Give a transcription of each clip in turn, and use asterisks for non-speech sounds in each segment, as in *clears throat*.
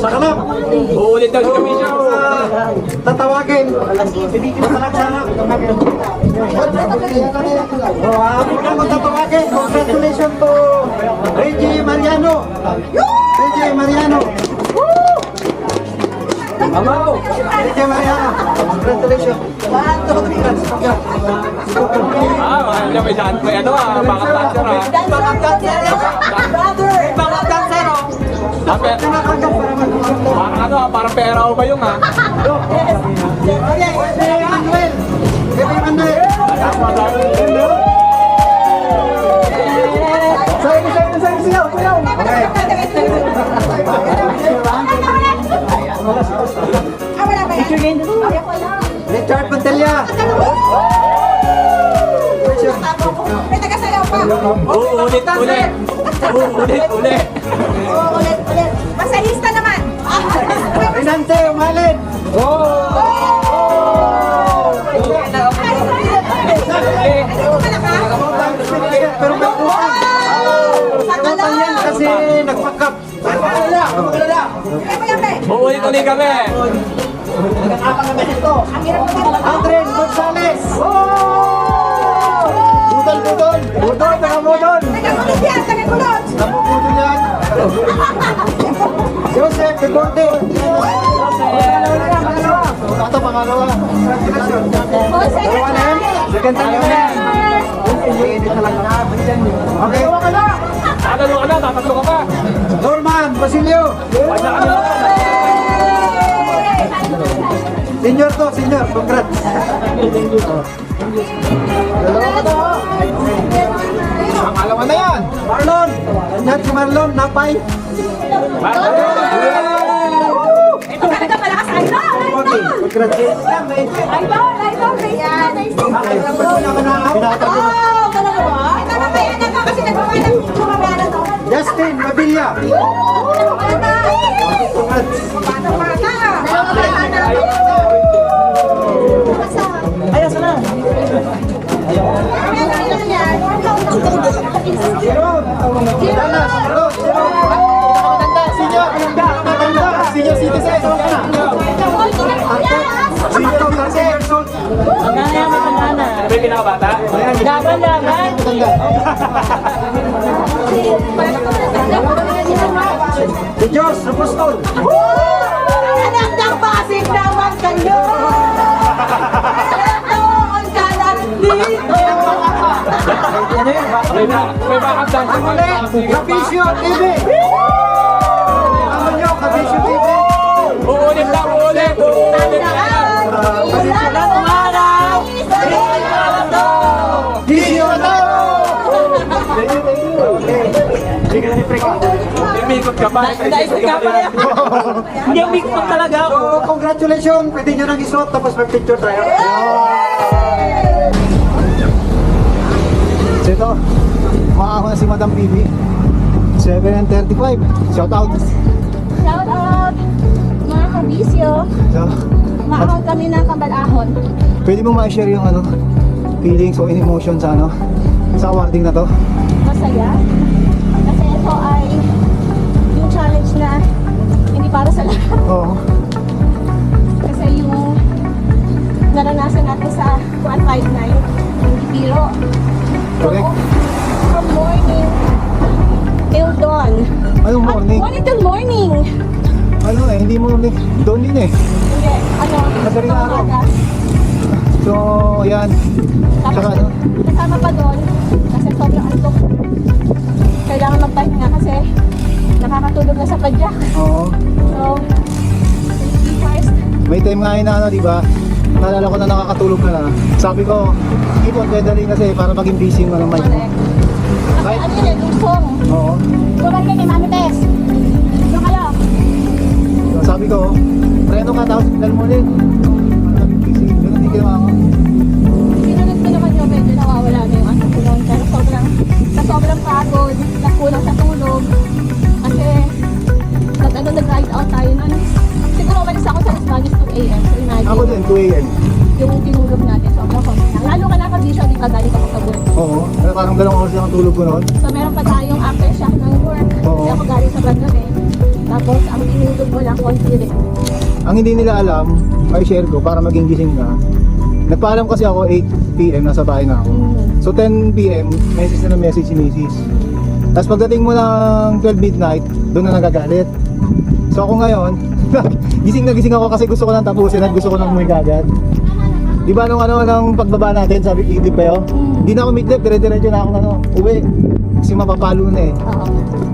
Sa kalap. Uulit daw si Commissioner. Tatawagin. Sanak-sanak. Oh, abot lang kung tatawagin. Congratulations to Reggie Mariano. Reggie Mariano. Amaw! Reggie Mariano. Congratulations. Ah, alam niya may saan. May ano ah, backup dancer ah. Backup dancer. Ah, pe- Parang ano ah, parang pera ko ba yung ah? Richard Pantella. May tagasayaw pa. Ulit. Ulit. Oo, ulit, ulit. Masahista naman. Renante Umalin. Pero nakuha. Nakuha yan kasi nagpakap. Uulit ulit kami. Andren Gonzales. Budol, Joseph Deporte. Ito, pangalawa. Dalawa na yan. Second time na yan. Okay. Tatalo ka na, tatatlo ka pa. Norman Basilio. Ka na. Senior to, senior. Congrats. Dalawa ka to. Pangalawa na yan. Marlon. Yan si Marlon. Napay. Malakas. Okay. idol. Congrats. Idol, idol. Yan. Pinatago. Oh, talaga ba? Ito na kaya na to kasi nagpapala ng sumamaya na to. Justin bata. Ayos na. Zero. Zero. Zero. Senior. Senior citizen. Senior laban. Si Diyos, Apostol. Anak ng pasig naman kayo. Doon ka lang dito. May, ba- may backup dancer pa. Kabisyo TV. Sige na ni Preka. Imikot ka pa. Naisip ka pa yan. Hindi, umikot talaga ako. So, congratulations. Pwede nyo nang isuot tapos mag-picture tayo. So ito, makakawa na si Madam PB. 7 and 35. Shout out. Shout out mga kabisyo. So, Maahon kami ng kambalahon. pwede mo ma-share yung ano, feelings o emotion sa ano, sa awarding na to. Masaya. Kasi ito ay yung challenge na hindi para sa lahat. Oo. Kasi yung naranasan natin sa 159, hindi biro. Correct. From morning till dawn. Anong morning? At morning till morning. Ano eh, hindi mo doon din eh. Hindi, ano, Madaling araw. So, yan. Tapos Tsaka ano? kasama pa doon, kasi sobrang antok. Kailangan magpahinga kasi nakakatulog na sa padyak. Oo. So, safety first. May time nga yun na ano, di ba? Naalala ko na nakakatulog ka na. Sabi ko, keep on pedaling kasi para maging busy mo. Correct. Kasi Right. ano yun, yung song. Oo. So, kayo kay Mami Tess. So, kayo. So, sabi ko, preno ka tapos pedal mo ulit. Para maging busy. Ganun din ginawa ko. Pagod, nagkulang sa tulog. Kasi, nag, ano, nag-ride out tayo nun. Siguro umalis ako sa Spanish 2 a.m. So, imagine. Ako din, 2 a.m. yung tinulog natin, sobrang kumilang. Lalo ka nakabisyo, di ba galing ka pa sa work. Oo. Pero parang dalawang oras lang ang tulog ko noon. So meron pa tayong aftershock ng work. Oo. Kasi ako galing sa Bandon eh. Tapos, ang tinutog mo lang, konti rin. Ang hindi nila alam, ay share ko para maging gising ka. Nagpaalam kasi ako 8pm, nasa bahay na ako. Mm. So 10pm, message na ng message si Mrs. Tapos pagdating mo ng 12 midnight, doon na nagagalit. So ako ngayon, *laughs* gising na gising ako kasi gusto ko nang tapusin at gusto ko nang umuwi agad. Di ba nung ano, nung pagbaba natin, sabi idip pa yun? Hindi na ako midlip, dire-diretso na ako ano, uwi. Kasi mapapalo na eh.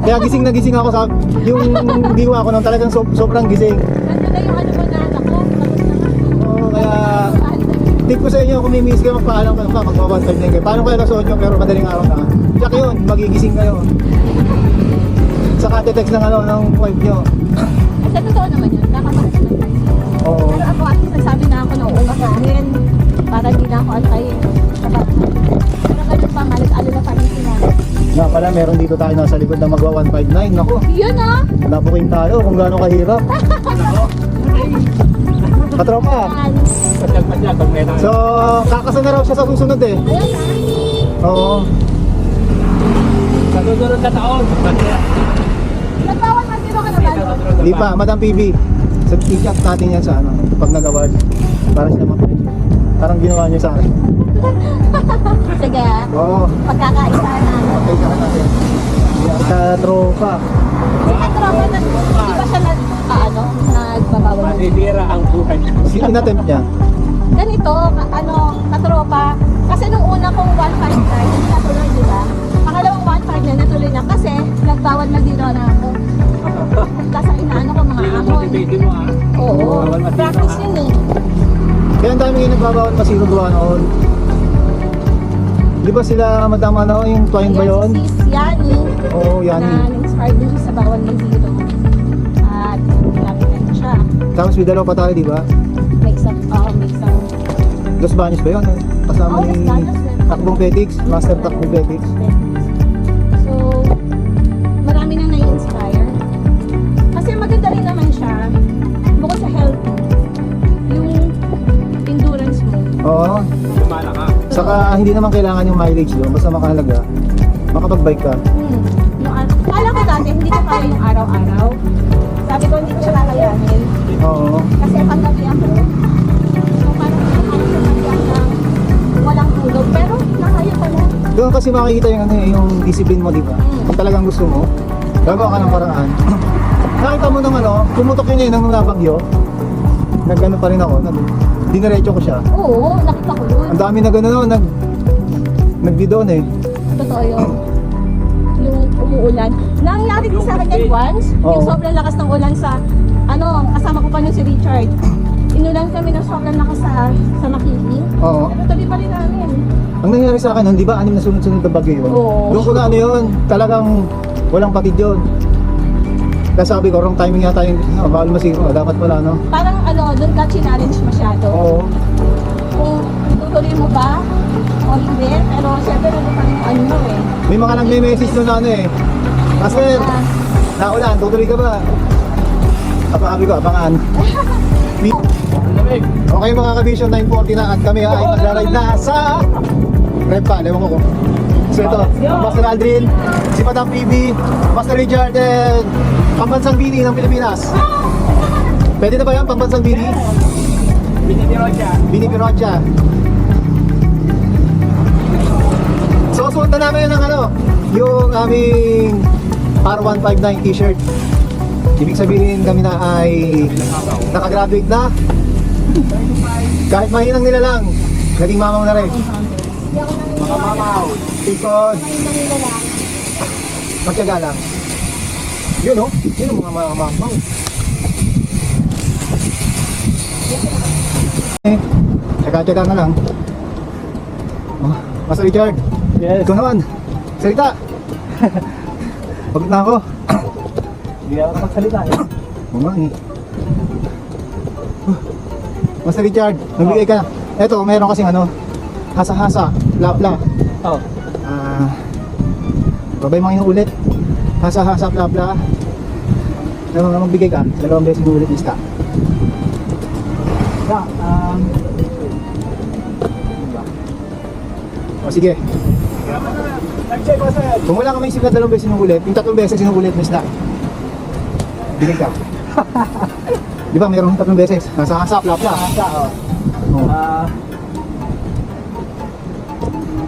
Kaya gising na gising ako sa, yung *laughs* diwa ko nung talagang so, sobrang gising. Tip ko sa inyo kung may miss kayo magpaalam ka pa, magpapantay na kayo. Paano kayo alas 8 pero madaling araw na? Tsaka yun, magigising kayo. Saka text ng ano, ng wife nyo. Sa totoo naman yun, naman tayo. Oo. Pero ako at least nagsabi na ako na uumahin para hindi na ako antayin. Pero ganun pa nga, nag-alala pa rin sila. Pala, meron dito tayo nasa likod na magwa 159. Naku, Yun ah! nabuking tayo kung gaano kahirap. *laughs* Katropa. So, kakasa na raw siya sa susunod eh. Ayun. Oo. Sa susunod na taon. Nagbawal matiro ka naman. Hindi pa, Madam PB. Sa i-chat natin yan sa ano, pag nag-award. Para siya mapalit. Parang ginawa niya sa akin. Sige ah. Oo. Pagkakaisa na. Okay, ka natin. Sa tropa. Si Katropa, na, di ba siya nag, ah, ano, nagbabawal? Masisira ang buhay. Si inattempt niya. Ganito, ka, ano, katropa. Kasi nung una kong 159, hindi natuloy, di ba? Pangalawang 15 na natuloy na kasi nagbawal magdino na ako. Kasi inaano ko mga amon. ah. Oo, practice yun eh. Kaya ang dami yung nagbabawal masiro gawa noon. Di ba sila madam ano, yung twine ba yun? Sis Yani, Oo, yan. na na-inspired din sa bawal magdino. Tapos may dalawa pa tayo, di ba? May isang, oo, may isang Dos Baños ba yun? Kasama Oo, ni. Takbong Petix, Master Takbong Petix. So, marami nang nai-inspire. Kasi maganda rin naman siya. Bukod sa health, yung endurance mo. Oo. Lumala ka. Saka hindi naman kailangan yung mileage doon, basta makahalaga. Makapag-bike ka. Hmm. Yung, kala ko dati, hindi ko kaya yung araw-araw. Oo. Kasi panggabi ako. So, parang hindi ko kaya siya ng walang tulog. Pero, nakaya ko na. Doon kasi makikita yung ano eh, yung discipline mo, di ba? Kung talagang gusto mo, gagawa ka ng paraan. *clears throat* Nakita mo nung ano, pumutok yun eh, nang nabagyo. Nagano pa rin ako, nag, diniretso ko siya. Oo, nakita ko yun. Ang dami na gano'n, nag, nagbidon eh. Totoo yun. Yung umuulan. Nangyari din sa akin once, yung Oo. sobrang lakas ng ulan sa, kasama ko pa nun si Richard. Inulan kami ng sobrang lakas sa, sa Makiki. Oo. Pero tuloy pa rin namin. Ang nangyari sa akin, nun, di ba, anim na sunod-sunod na bagyo yun? Oo. Doon ko na ano yun, talagang walang patid yun. Kaya sabi ko, wrong timing yata yung, ah, bawal masiro, dapat wala, no? Parang ano, doon ka challenge masyado. Oo. Kung tutuloy mo ba o hindi. Pero syempre, ano pa rin yung ano mo eh. May mga nag-message doon na ano eh. Master, Ah, naulan, tutuloy ka ba? Aba, sabi ko, abangan. *laughs* Okay mga ka-Vision 940 na at kami ay magra-ride na sa Repa, ewan ko ko. So ito, Master Aldrin, si Madam PB, Master Richard, and Pambansang Bini ng Pilipinas. Pwede na ba yan, Pambansang Bini? Binitiro siya. Bini Pirocha. So suot na namin ng ano, yung aming R159 t-shirt. Ibig sabihin kami na ay nakagraduate na. Kahit mahinang nila lang, naging mamaw na rin. Naniniwala. Mamaw. Lang. magtyaga lang. Yun oh, yun ang mga mga mamaw. Eh, tyaga-tyaga na lang. Oh, Master Richard, Yes. ikaw naman. Salita. *laughs* Pagod na ako. Hindi ako magsalita eh. Oo nga eh. Master Richard, nagbigay ka. Eto, meron kasing ano, hasa-hasa, bla-bla. Oh. Ah, babay mga inuulit. Hasa-hasa. Ano nga magbigay ka? Dalawang beses inuulit lista. Yeah, um, O sige, kung wala ka may na dalawang beses inuulit, yung tatlong beses inuulit lista. Bigay ka. Di ba meron tatlong beses? Nasa hasa, plapla. Asa, oh. Oh. Ah.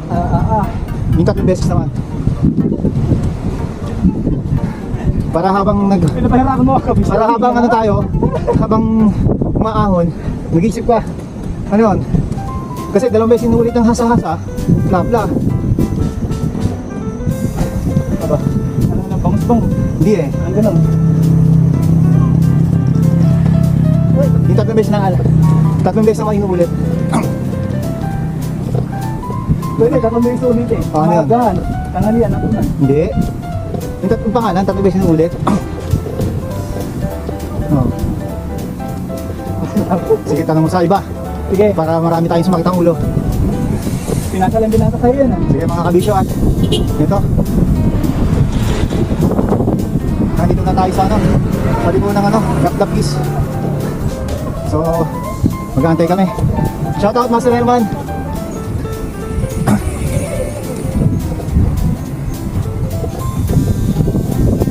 Ah, ah, ah. Yung tatlong beses naman. Para habang nag... Pinapahirapan mo ako. Para habang ano tayo, habang umaahon, nag-isip ka, ano yun? Kasi dalawang beses inulit ang hasa-hasa, plapla. Aba, Ano na, bangus-bang. hindi eh. Ang ganun. Tatlong beses na ala. Tatlong beses naman inuulit. *coughs* Pwede, tatlong beses ulit eh. Ah, ano yan? Magaan. Tanghalian, ako na. Hindi. Yung tatlong pangalan, tatlong beses inuulit. *coughs* oh. Sige, tanong mo sa iba. Sige, Para marami tayong sumakit ang ulo. pinasa lang binasa sa'yo yan ah. Sige mga kabisyo at ito. Nandito na tayo sa ano, pwede mo ng ano, Gap Gapis. So, mag-aantay kami. Shoutout Master Herman.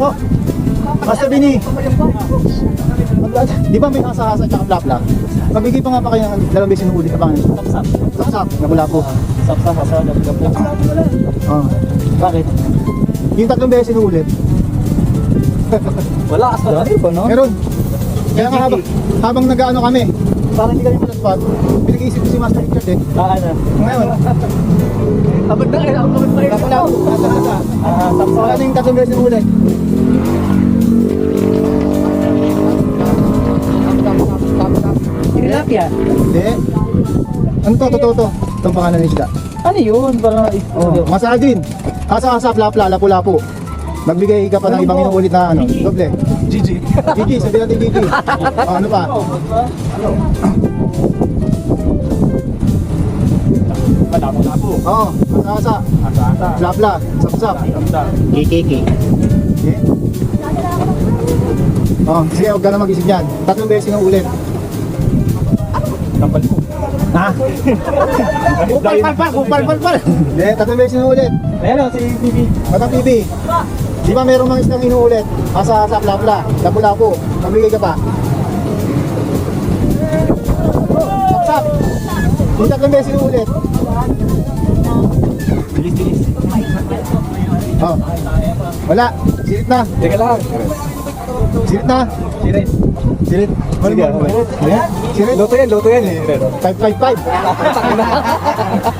oh, Master Bini. Di ba may hasa-hasa tsaka plapla? Magbigay pa nga pa kayo ng dalawang beses ng ulit na pangin. Sapsap. Sapsap, nabula po. Sapsap, hasa, dapdap lang. Oh. Bakit? Yung tatlong beses inuulit. Wala, *laughs* asa. Meron. Kaya nga habang, habang nag-ano kami, parang hindi kami malaspot, pinag-iisip ko si Master Richard eh. Ah, ano? Ngayon, *laughs* Abot na kayo, abot na kayo. wala po, nasa nasa. Ah, sapsap. Wala na yung tatlong beses inuulit. Tilapia. Hindi. Ano to, totoo to? Itong pangalan ng isda. Ano yun? Parang, Oh, masadin. Asa-asa, plapla, lapu-lapu. Magbigay ka pa ng ibang inuulit na ano, doble. Gigi. Sabi natin Gigi. Oh, ano pa? Oo, oh, asa-asa, Asa-asa. plapla, sapsap. Sapsap. Kiki. Okay. Oh, sige, huwag ka na mag-isip yan. Tatlong beses yung ulit. Kapal ko. Ha? Upal, pal, pal, upal, pal, pal. Hindi, tatlong beses yung ulit. Ayan o, si Bibi. Batang TV. Di ba merong mga isang inuulit? Asa, asa, bla, bla. Lapu-lapu. Mamigay ka pa. Sapsap. Yung tatlong beses yung ulit. Bilis, bilis. Oh. Wala. Sirit na. Teka lang. Sirit na. Sirit. Sirit. Ano mo? Sirit. Sirit. Loto yan, loto yan eh. 555.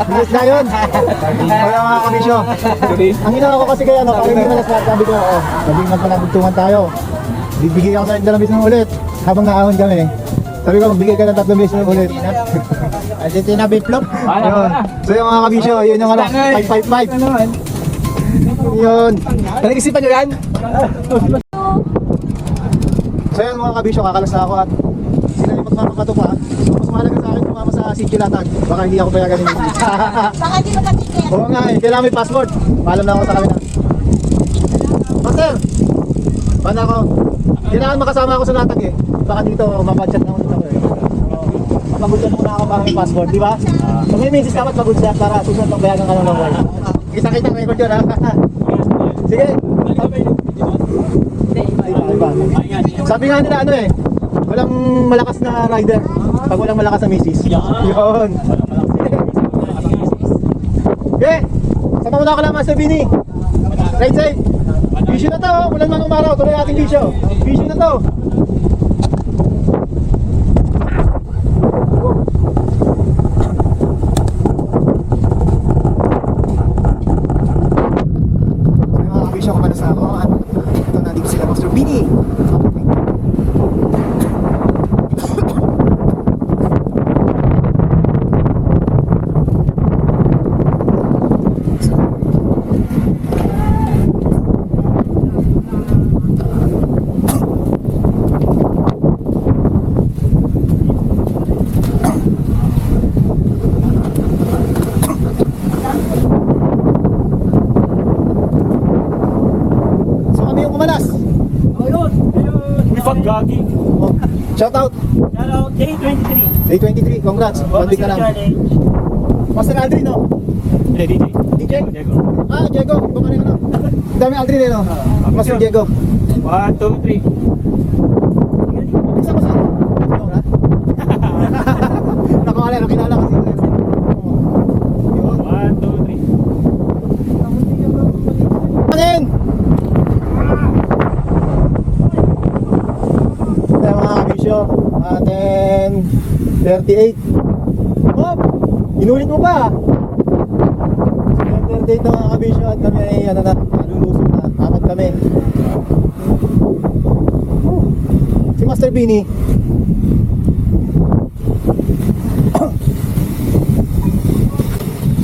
Bilis na yun. Wala mga kabisyo. Ang ginawa ko kasi kaya ano, pag hindi malas sabi ko, oh, pala bugtungan tayo. Bibigyan ako sa dalawang beses ng ulit. Habang naahon kami. Sabi ko, magbigay ka ng tatlong beses ng ulit. *laughs* Argentina biplop. Wala, Yun. wala. So yung mga kabisyo, yun yung ano, 555. Yun. Nag-isipan nyo yan? *laughs* So yun mga kabisyo, kakalas na ako at sila yung magpapapato pa. So mas mahalaga sa akin kumama sa City Latag. Baka hindi ako payagan ni *laughs* Baka di makatiket. Oo nga eh, kailangan may passport. Paalam na ako sa kanila. Master! Paano ako? Kailangan makasama ako sa natag eh. Baka dito, mapachat na ako dito. Mapagudyan muna ako para may passport, di ba? Kung may misis dapat pagudyan para susunod pang bayagan ka ng number. Kita-kita, record yun ha. *laughs* Sige. Sabi nga nila ano eh, walang malakas na rider pag walang malakas na misis. Yun. Okay. Sama mo na ako lang, Master Bini. Right side. Vision na to, oh. Mulan man umaraw. Tuloy ating vision. Vision na to. So, yung mga vision ko pa na sa ako. At ito na dito sila, Master Bini. So kami yung kumalas. Ayun. Bifag gagi. Oh, shout out. Day 23. Day 23, congrats. One week ka lang. Master Aldrin, no? Hindi, DJ. DJ? Diego. Ah, Diego. Bumalik ka na. Ang dami Aldrin, eh, no? Master Diego. 1, 2, 3. Mga 10.38. Hop! Inulit mo pa. 10.38 na mga kabisyo at kami ay ano na, nalulusog na. Apat kami. Si Master Beanie. *coughs*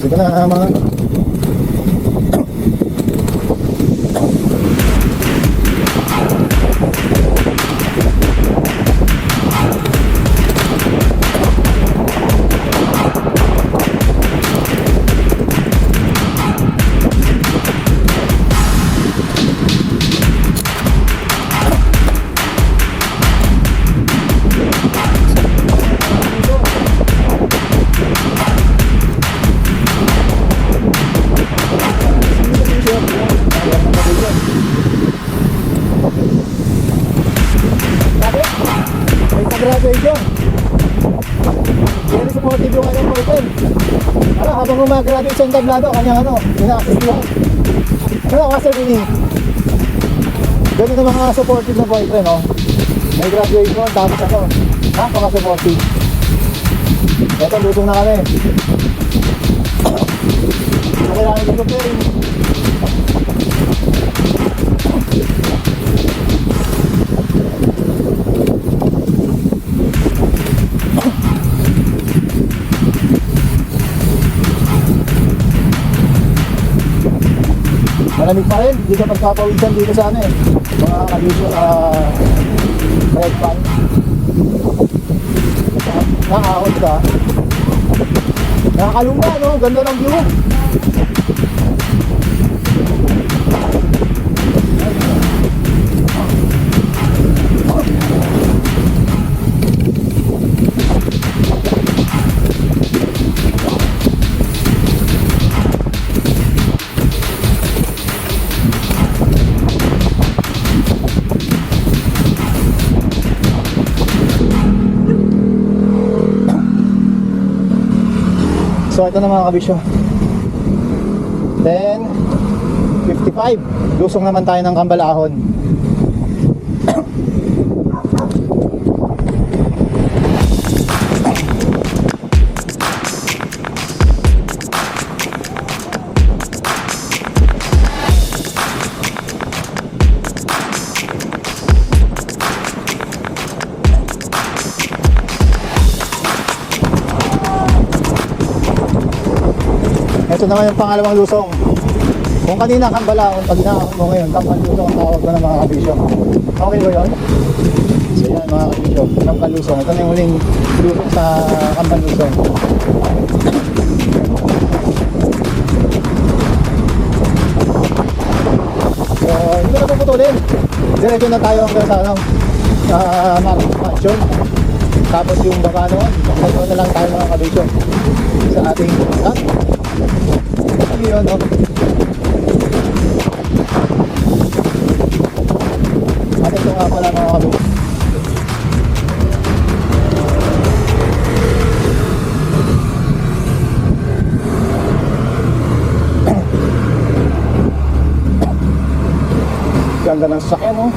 Sige na mga gumagraduate sa entablado, kanyang ano, ina-assist mo. Ano, Master Bini? Ganun ang mga supportive na boyfriend, oh. May graduation, tapos ano, napaka-supportive. Eto, lutong na kami. So, kailangan ko preparing. Malamig pa rin, hindi ka magpapawisan dito sa ano eh. Mga kabisyo, ah, red pan. Nakakahot ka. Nakakalumba, no? Ganda ng view. Na mga kabisyo. 10.55 Lusong naman tayo ng kambalahon naman yung pangalawang lusong. Kung kanina kambalahon Pag inaakot mo ngayon Kambalusong ang tawag ko ng mga kabisyo. Okay ba yun? So yan mga kabisyo. Kambalusong Ito na yung huling lusong sa kambalusong So hindi ko na puputulin. Diretso na tayo hanggang sa ano uh, Mansion. Tapos yung baka noon Dito na lang tayo mga kabisyo Sa ating camp yun, no? Pala mga kabuk. Ganda ng sasakyan, no?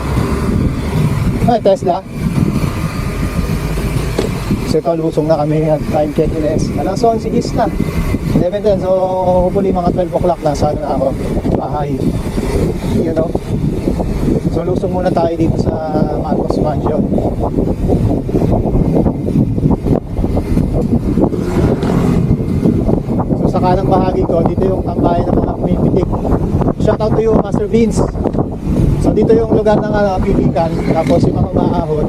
Ay, Tesla. So ito, lusong na kami at time check in is alas 11 is na 11 din, so hopefully mga 12 o'clock na sana na ako. Bahay. You know? So lusong muna tayo dito sa Marcos Mansion. So sa kanang bahagi ko dito yung tambayan ng mga pumipitik shout out to you Master Vince So dito yung lugar ng uh, pilikan, tapos yung mga umaahon,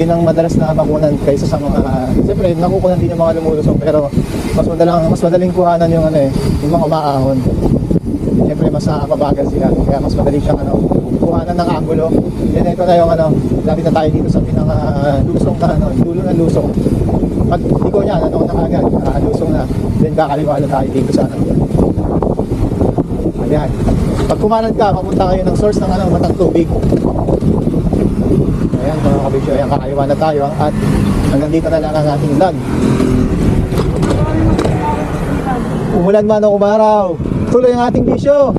yun ang madalas na bakunan kaysa sa mga, siyempre nakukunan din yung mga lumulusong, pero mas madalang, mas madaling kuhanan yung ano eh, yung mga umaahon. Siyempre mas nakakabagal sila, kaya mas madali siyang ano, kuhanan ng angulo. Then ito na yung ano, lapit na tayo dito sa pinaka lusong na ano, dulo ng lusong. Pag iko niya, ano na agad, uh, lusong na, then kakaliwa na tayo dito sa ano. Ayan. Pag kumanan ka, papunta kayo ng source ng ano, matang tubig. Ayan, mga kabisyo, ayan, kakaiwa na tayo. At hanggang dito na lang ang ating vlog. Umulan man o umaraw, tuloy ang ating bisyo.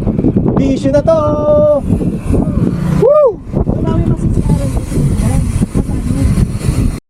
Bisyo na to!